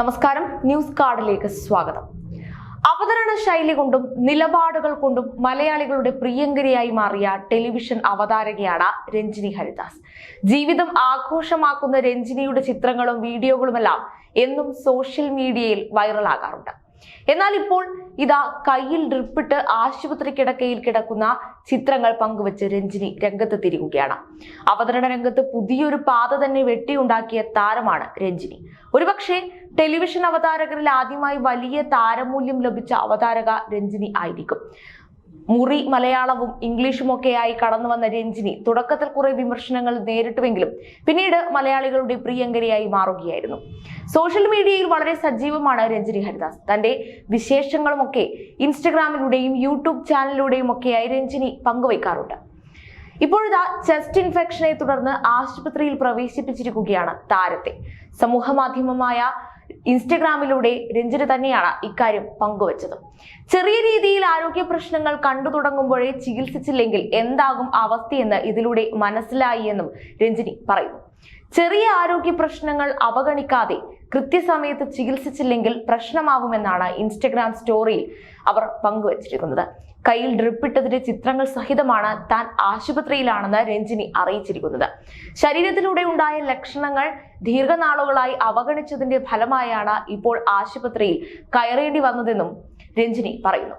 നമസ്കാരം. ന്യൂസ് കാർഡിലേക്ക് സ്വാഗതം. അവതരണ ശൈലി കൊണ്ടും നിലപാടുകൾ കൊണ്ടും മലയാളികളുടെ പ്രിയങ്കരിയായി മാറിയ ടെലിവിഷൻ അവതാരകയാണ് രഞ്ജിനി ഹരിദാസ്. ജീവിതം ആഘോഷമാക്കുന്ന രഞ്ജിനിയുടെ ചിത്രങ്ങളും വീഡിയോകളുമെല്ലാം എന്നും സോഷ്യൽ മീഡിയയിൽ വൈറലാകാറുണ്ട്. എന്നാൽ ഇപ്പോൾ ഇതാ കയ്യിൽ ഡ്രിപ്പിട്ട് ആശുപത്രി കിടക്കയിൽ കിടക്കുന്ന ചിത്രങ്ങൾ പങ്കുവച്ച് രഞ്ജിനി രംഗത്ത് തിരികുകയാണ് അവതരണ രംഗത്ത് പുതിയൊരു പാത തന്നെ വെട്ടിയുണ്ടാക്കിയ താരമാണ് രഞ്ജിനി. ഒരുപക്ഷെ ടെലിവിഷൻ അവതാരകരിൽ ആദ്യമായി വലിയ താരമൂല്യം ലഭിച്ച അവതാരക രഞ്ജിനി ആയിരിക്കും. മുറി മലയാളവും ഇംഗ്ലീഷും ഒക്കെയായി കടന്നു വന്ന രഞ്ജിനി തുടക്കത്തിൽ കുറെ വിമർശനങ്ങൾ നേരിട്ടുവെങ്കിലും പിന്നീട് മലയാളികളുടെ പ്രിയങ്കരിയായി മാറുകയായിരുന്നു. സോഷ്യൽ മീഡിയയിൽ വളരെ സജീവമാണ് രഞ്ജിനി ഹരിദാസ്. തന്റെ വിശേഷങ്ങളുമൊക്കെ ഇൻസ്റ്റഗ്രാമിലൂടെയും യൂട്യൂബ് ചാനലിലൂടെയും ഒക്കെയായി രഞ്ജിനി പങ്കുവയ്ക്കാറുണ്ട്. ഇപ്പോഴിതാ ചെസ്റ്റ് ഇൻഫെക്ഷനെ തുടർന്ന് ആശുപത്രിയിൽ പ്രവേശിപ്പിച്ചിരിക്കുകയാണ് താരത്തെ. സമൂഹ മാധ്യമമായ ഇൻസ്റ്റഗ്രാമിലൂടെ രഞ്ജിനി തന്നെയാണ് ഇക്കാര്യം പങ്കുവച്ചത്. ചെറിയ രീതിയിൽ ആരോഗ്യ പ്രശ്നങ്ങൾ കണ്ടു തുടങ്ങുമ്പോഴേ ചികിത്സിച്ചില്ലെങ്കിൽ എന്താകും അവസ്ഥയെന്ന് ഇതിലൂടെ മനസ്സിലായി എന്നും രഞ്ജിനി പറയുന്നു. ചെറിയ ആരോഗ്യ പ്രശ്നങ്ങൾ അവഗണിക്കാതെ കൃത്യസമയത്ത് ചികിത്സിച്ചില്ലെങ്കിൽ പ്രശ്നമാകുമെന്നാണ് ഇൻസ്റ്റഗ്രാം സ്റ്റോറിയിൽ അവർ പങ്കുവച്ചിരിക്കുന്നത്. കയ്യിൽ ഡ്രിപ്പിട്ടതിന്റെ ചിത്രങ്ങൾ സഹിതമാണ് താൻ ആശുപത്രിയിലാണെന്ന് രഞ്ജിനി അറിയിച്ചിരിക്കുന്നത്. ശരീരത്തിലൂടെ ഉണ്ടായ ലക്ഷണങ്ങൾ ദീർഘനാളുകളായി അവഗണിച്ചതിന്റെ ഫലമായാണ് ഇപ്പോൾ ആശുപത്രിയിൽ കയറേണ്ടി വന്നതെന്നും രഞ്ജിനി പറയുന്നു.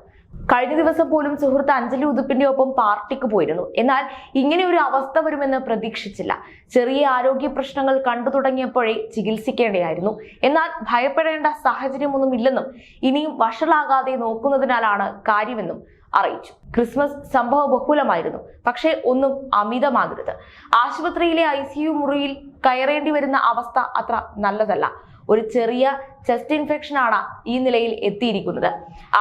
കഴിഞ്ഞ ദിവസം പോലും സുഹൃത്ത് അഞ്ജലി ഉതുപ്പിന്റെ ഒപ്പം പാർട്ടിക്ക് പോയിരുന്നു. എന്നാൽ ഇങ്ങനെ ഒരു അവസ്ഥ വരുമെന്ന് പ്രതീക്ഷിച്ചില്ല. ചെറിയ ആരോഗ്യ പ്രശ്നങ്ങൾ കണ്ടു തുടങ്ങിയപ്പോഴേ ചികിത്സിക്കേണ്ടതായിരുന്നു. എന്നാൽ ഭയപ്പെടേണ്ട സാഹചര്യമൊന്നും ഇല്ലെന്നും ഇനിയും വഷളാകാതെ നോക്കുന്നതിനാലാണ് കാര്യമെന്നും അറിയിച്ചു. ക്രിസ്മസ് സംഭവ ബഹുലമായിരുന്നു പക്ഷേ ഒന്നും അമിതമാകരുത്. ആശുപത്രിയിലെ ഐ മുറിയിൽ കയറേണ്ടി വരുന്ന അവസ്ഥ അത്ര നല്ലതല്ല. ഒരു ചെറിയ ചെസ്റ്റ് ഇൻഫെക്ഷനാണ് ഈ നിലയിൽ എത്തിയിരിക്കുന്നത്.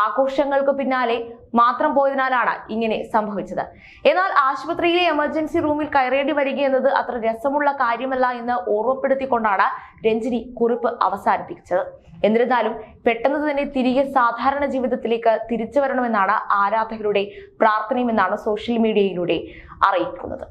ആഘോഷങ്ങൾക്ക് പിന്നാലെ മാത്രം പോയതിനാലാണ് ഇങ്ങനെ സംഭവിച്ചത്. എന്നാൽ ആശുപത്രിയിലെ എമർജൻസി റൂമിൽ കയറേണ്ടി വരിക എന്നത് അത്ര രസമുള്ള കാര്യമല്ല എന്ന് ഓർമ്മപ്പെടുത്തിക്കൊണ്ടാണ് രഞ്ജിനി കുറിപ്പ് അവസാനിപ്പിച്ചത്. എന്നിരുന്നാലും പെട്ടെന്ന് തന്നെ തിരികെ സാധാരണ ജീവിതത്തിലേക്ക് തിരിച്ചു വരണമെന്നാണ് ആരാധകരുടെ പ്രാർത്ഥനയുമെന്നാണ് സോഷ്യൽ മീഡിയയിലൂടെ അറിയിക്കുന്നത്.